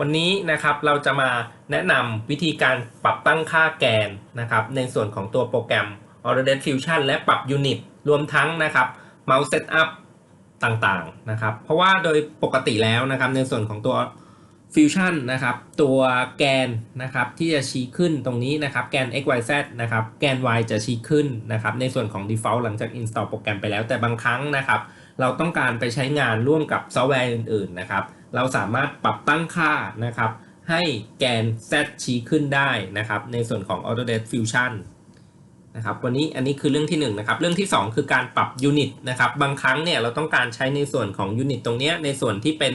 วันนี้นะครับเราจะมาแนะนำวิธีการปรับตั้งค่าแกนนะครับในส่วนของตัวโปรแกรม Autodesk Fusion และปรับยูนิตรวมทั้งนะครับ Mouse Setup ต่างๆนะครับ เพราะว่าโดยปกติแล้วนะครับในส่วนของตัว Fusion นะครับตัวแกนนะครับที่จะชี้ขึ้นตรงนี้นะครับแกน x y z นะครับแกน y จะชี้ขึ้นนะครับในส่วนของ default หลังจาก install โปรแกรมไปแล้ว แต่บางครั้งนะครับ เราต้องการไปใช้งานร่วมกับซอฟต์แวร์อื่นๆนะครับเราสามารถปรับตั้งค่านะครับให้แกน z ชี้ขึ้นได้นะครับในส่วนของ Autodesk Fusion นะครับวันนี้อันนี้คือเรื่องที่1นงนะครับเรื่องที่ 2 คือการปรับยูนิตนะครับบางครั้งเนี่ยเราต้องการใช้ในส่วนของยูนิตตรงนี้ในส่วนที่เป็น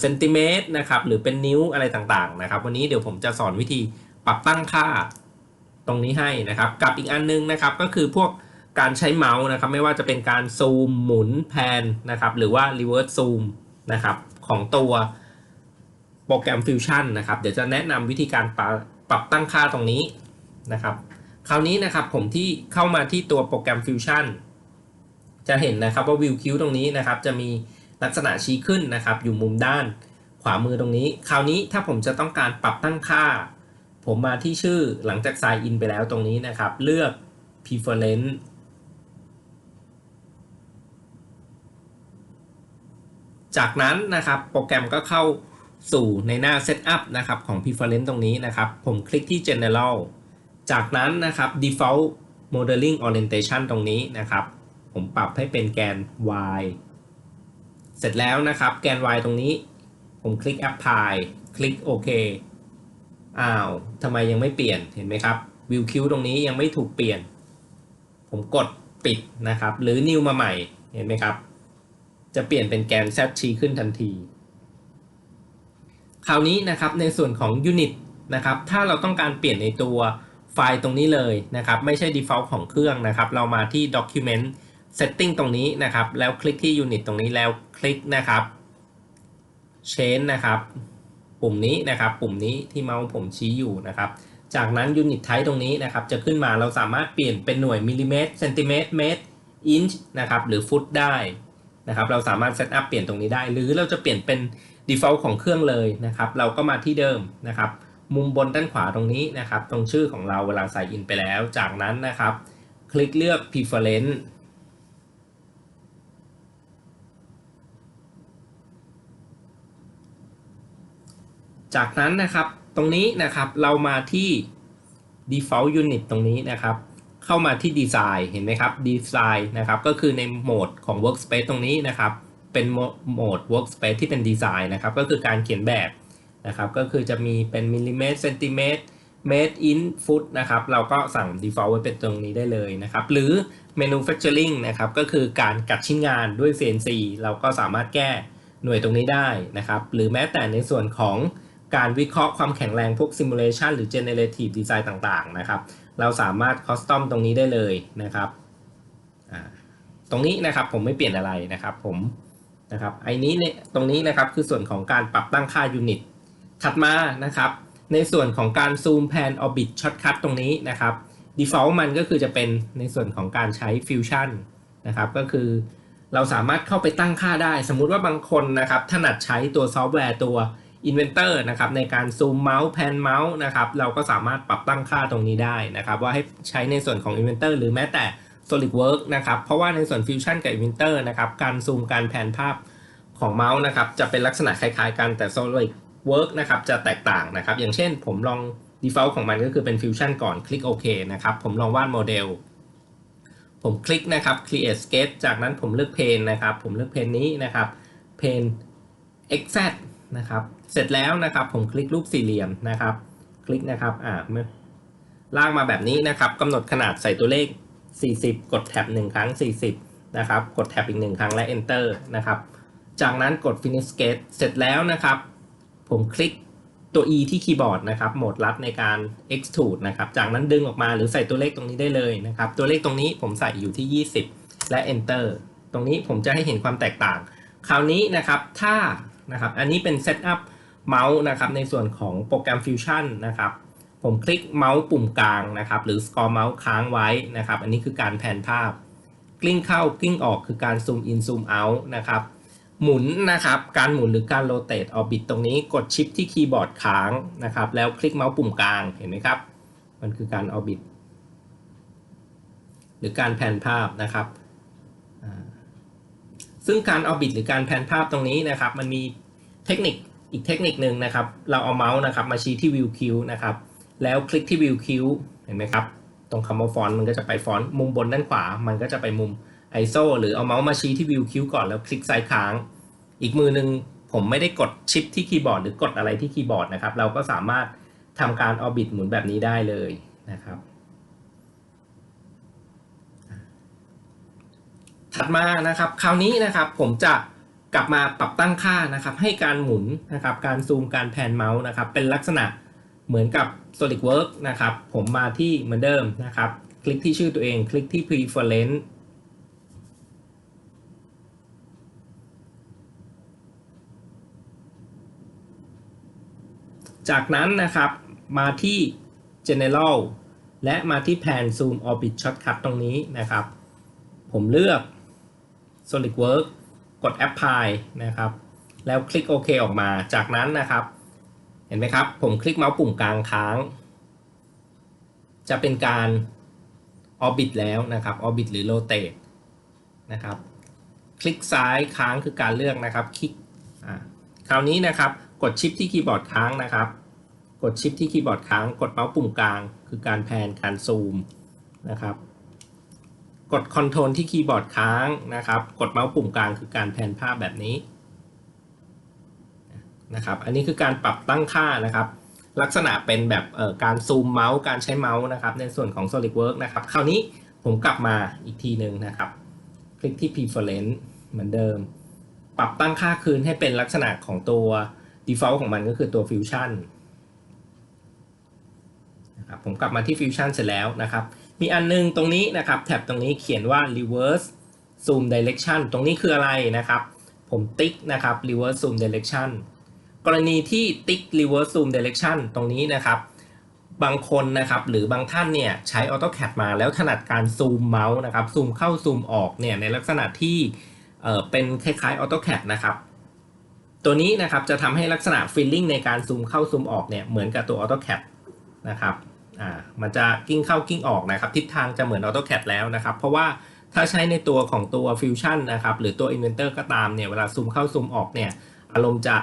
เซนติเมตรนะครับหรือเป็นนิ้วอะไรต่างๆนะครับ วันนี้เดี๋ยวผมจะสอนวิธีปรับตั้งค่าตรงนี้ให้นะครับ กับอีกอันนึงนะครับก็คือพวกการใช้เมาส์นะครับ ไม่ว่าจะเป็นการซูมหมุนแพนนะครับ หรือว่า reverse zoom นะครับของตัวโปรแกรม Fusion นะครับ เดี๋ยวจะแนะนำวิธีการปรับปรับตั้งค่าตรงนี้นะครับ คราวนี้นะครับผมที่เข้ามาที่ตัวโปรแกรม Fusion จะเห็นนะครับว่าวิวคิวตรงนี้นะครับจะมี ลักษณะชี้ขึ้นนะครับ อยู่มุมด้านขวามือตรงนี้ คราวนี้ถ้าผมจะต้องการปรับตั้งค่า ผมมาที่ชื่อหลังจาก sign in ไปแล้วตรงนี้นะครับ เลือก preference จากนั้นนะครับโปรแกรมก็เข้าสู่ในหน้า Setup นะครับของ Preference ตรงนี้นะครับ ผมคลิกที่ General จากนั้นนะครับ Default Modeling Orientation ตรงนี้นะครับ ผมปรับให้เป็นแกน y เสร็จแล้วนะครับ แกน y ตรงนี้ ผมคลิก Apply คลิกโอเคอ้าวทำไมยังไม่เปลี่ยนเห็นไหมครับ View Q ตรงนี้ยังไม่ถูกเปลี่ยน ผมกดปิดนะครับ หรือ New มาใหม่เห็นไหมครับ จะเปลี่ยนเป็นแกน Z ชี้ขึ้นทันที คราวนี้นะครับในส่วนของ Unit นะครับถ้าเราต้องการเปลี่ยนในตัวไฟล์ตรงนี้เลยนะครับ ไม่ใช่ default ของเครื่องนะครับ เรามาที่ document setting ตรงนี้นะครับ แล้วคลิกที่ unit ตรงนี้แล้วคลิกนะครับ change นะครับ ปุ่มนี้นะครับ ปุ่มนี้ที่เมาส์ผมชี้อยู่นะครับ จากนั้น unit type ตรงนี้นะครับ จะขึ้นมาเราสามารถเปลี่ยนเป็นหน่วยมิลลิเมตรเซนติเมตรเมตรอินช์นะครับ หรือฟุตได้นะครับ เราสามารถเซตอัพเปลี่ยนตรงนี้ได้ หรือเราจะเปลี่ยนเป็น default ของเครื่องเลยนะครับ เราก็มาที่เดิมนะครับ มุมบนด้านขวาตรงนี้นะครับ ตรงชื่อของเราเวลาใส่อินไปแล้ว จากนั้นนะครับ คลิกเลือก preference จากนั้นนะครับตรงนี้นะครับเรามาที่ default unit ตรงนี้นะครับ เข้ามาที่ design เห็นไหมครับ design นะครับก็คือในโหมดของ workspace ตรงนี้นะครับ เป็นโหมด workspace ที่เป็น design นะครับ ก็คือการเขียนแบบนะครับ ก็คือจะมีเป็นมิลลิเมตรเซนติเมตรเมตรอินฟุตนะครับ เราก็สั่ง default ไว้เป็นตรงนี้ได้เลยนะครับ หรือ manufacturing นะครับ ก็คือการกัดชิ้นงานด้วย CNC เราก็สามารถแก้หน่วยตรงนี้ได้นะครับ หรือแม้แต่ในส่วนของ การวิเคราะห์ความแข็งแรงพวก simulation หรือ generative design ต่างๆนะครับ เราสามารถ custom ตรงนี้ได้เลยนะครับ ตรงนี้นะครับผมไม่เปลี่ยนอะไรนะครับผมนะครับไอ้นี้เนี่ยตรงนี้นะครับคือส่วนของการปรับตั้งค่ายูนิตถัดมานะครับ ในส่วนของการซูมแพน orbit shortcut ตรงนี้นะครับ default มันก็คือจะเป็นในส่วนของการใช้ fusion นะครับก็คือเราสามารถเข้าไปตั้งค่าได้ สมมุติว่าบางคนนะครับถนัดใช้ตัวซอฟต์แวร์ตัว Inventor นะครับในการซูมเมาส์แพนเมาส์นะครับเราก็สามารถปรับตั้งค่าตรงนี้ได้นะครับว่าให้ใช้ในส่วนของ Inventor หรือแม้แต่ SolidWorks นะครับเพราะว่าในส่วน Fusion กับ Inventor นะครับการซูมการแพนภาพของเมาส์นะครับจะเป็นลักษณะคล้ายๆกันแต่ SolidWorks นะครับจะแตกต่างนะครับอย่างเช่นผมลอง default ของมันก็คือเป็น Fusion ก่อนคลิกโอเคนะครับผมลองวาดโมเดลผมคลิกนะครับ create sketch จากนั้นผมเลือกเพนนะครับ ผมเลือกเพนนี้นะครับเพน exact นะครับ เสร็จแล้วนะครับผมคลิกรูปสี่เหลี่ยมนะครับ คลิกนะครับอ่าเมื่อลากมาแบบนี้นะครับกำหนดขนาดใส่ตัวเลข 40 กดแท็บ1ครั้ง 40 นะครับ กดแท็บอีก 1 ครั้งและ enter นะครับ จากนั้นกด finish sketch เสร็จแล้วนะครับ ผมคลิกตัว e ที่คีย์บอร์ดนะครับ โหมดลัดในการ extrude นะครับ จากนั้นดึงออกมาหรือใส่ตัวเลขตรงนี้ได้เลยนะครับ ตัวเลขตรงนี้ผมใส่อยู่ที่ 20 และ enter ตรงนี้ผมจะให้เห็นความแตกต่าง คราวนี้นะครับ ถ้า นะครับ อันนี้เป็นเซตอัพเมาส์นะครับในส่วนของโปรแกรม Fusion นะครับ ผมคลิกเมาส์ปุ่มกลางนะครับ หรือ Scroll เมาส์ค้างไว้นะครับ อันนี้คือการแผนภาพ กลิ้งเข้ากลิ้งออกคือการซูมอินซูมเอาท์นะครับ หมุนนะครับ การหมุนหรือการโรเตทออร์บิทตรงนี้กดชิปที่คีย์บอร์ดค้างนะครับ แล้วคลิกเมาส์ปุ่มกลางเห็นไหมครับ มันคือการออร์บิทหรือการแผนภาพนะครับ ซึ่งการออบิทหรือการแผนภาพตรงนี้นะครับ มันมีเทคนิคอีกเทคนิคหนึ่งนะครับ เราเอาเมาส์นะครับมาชี้ที่วิวคิวนะครับ แล้วคลิกที่วิวคิวเห็นไหมครับ ตรงคำว่าฟอนต์มันก็จะไปฟอนต์มุมบนด้านขวา มันก็จะไปมุม ISO หรือเอาเมาส์มาชี้ที่วิวคิวก่อนแล้วคลิกซ้ายค้าง อีกมือหนึ่งผมไม่ได้กดชิปที่คีย์บอร์ดหรือกดอะไรที่คีย์บอร์ดนะครับ เราก็สามารถทำการออบิทหมุนแบบนี้ได้เลยนะครับ ถัดมานะครับ คราวนี้นะครับผมจะกลับมาปรับตั้งค่านะครับ ให้การหมุนนะครับ การซูมการแพนเมาส์นะครับ เป็นลักษณะเหมือนกับ SolidWorks นะครับ ผมมาที่เหมือนเดิมนะครับ คลิกที่ชื่อตัวเอง คลิกที่ Preference จากนั้นนะครับมาที่ General และมาที่ Pan Zoom Orbit Shortcut ตรงนี้นะครับ ผมเลือก SolidWorks กด Apply นะครับ แล้วคลิกโอเคออกมา จากนั้นนะครับ เห็นไหมครับ ผมคลิกเมาส์ปุ่มกลางค้าง จะเป็นการ Orbit แล้วนะครับ Orbit หรือ Rotate นะครับ คลิกซ้ายค้างคือการเลือกนะครับ คลิกคราวนี้นะครับ กดชิปที่คีย์บอร์ดค้างนะครับ กดชิปที่คีย์บอร์ดค้าง กดเมาส์ปุ่มกลาง คือการแพนการซูมนะครับ กดคอนโทรลที่คีย์บอร์ดค้างนะครับ กดเมาส์ปุ่มกลางคือการแพนภาพแบบนี้นะครับ อันนี้คือการปรับตั้งค่านะครับ ลักษณะเป็นแบบการซูมเมาส์การใช้เมาส์นะครับ ในส่วนของ SolidWorks นะครับ คราวนี้ผมกลับมาอีกทีหนึ่งนะครับ คลิกที่ Preference เหมือนเดิม ปรับตั้งค่าคืนให้เป็นลักษณะของตัว default ของมันก็คือตัว Fusion นะครับผมกลับมาที่ Fusion เสร็จแล้วนะครับ มีอันนึงตรงนี้นะครับ แท็บตรงนี้เขียนว่า reverse zoom direction ตรงนี้คืออะไรนะครับ ผมติ๊กนะครับ reverse zoom direction กรณีที่ติ๊ก reverse zoom direction ตรงนี้นะครับ บางคนนะครับหรือบางท่านเนี่ยใช้ AutoCAD มาแล้วถนัดการซูมเมาส์นะครับซูมเข้าซูมออกเนี่ยในลักษณะที่เเป็นคล้ายๆ AutoCAD นะครับตัวนี้นะครับจะทำให้ลักษณะ feeling ในการซูมเข้าซูมออกเนี่ยเหมือนกับตัว AutoCAD นะครับ อ่ามันจะกิ้งเข้ากิ้งออกนะครับ ทิศทางจะเหมือน AutoCAD แล้วนะครับ เพราะว่าถ้าใช้ในตัวของตัว Fusion นะครับ หรือตัว Inventor ก็ตามเนี่ย เวลาซูมเข้าซูมออกเนี่ย อารมณ์จะ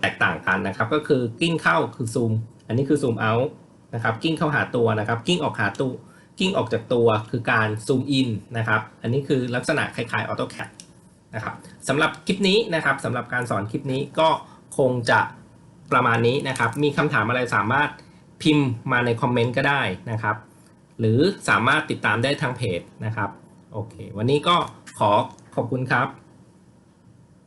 แตกต่างกันนะครับ ก็คือกิ้งเข้าคือซูม อันนี้คือซูมเอาท์นะครับ กิ้งเข้าหาตัวนะครับ กิ้งออกหาตัว กิ้งออกจากตัวคือการซูมอินนะครับ อันนี้คือลักษณะคล้ายๆ AutoCAD นะครับสำหรับคลิปนี้นะครับสำหรับการสอนคลิปนี้ก็คงจะประมาณนี้นะครับ มีคำถามอะไรสามารถ พิมพ์มาในคอมเมนต์ก็ได้นะครับ หรือสามารถติดตามได้ทางเพจนะครับ โอเค วันนี้ก็ขอขอบคุณครับ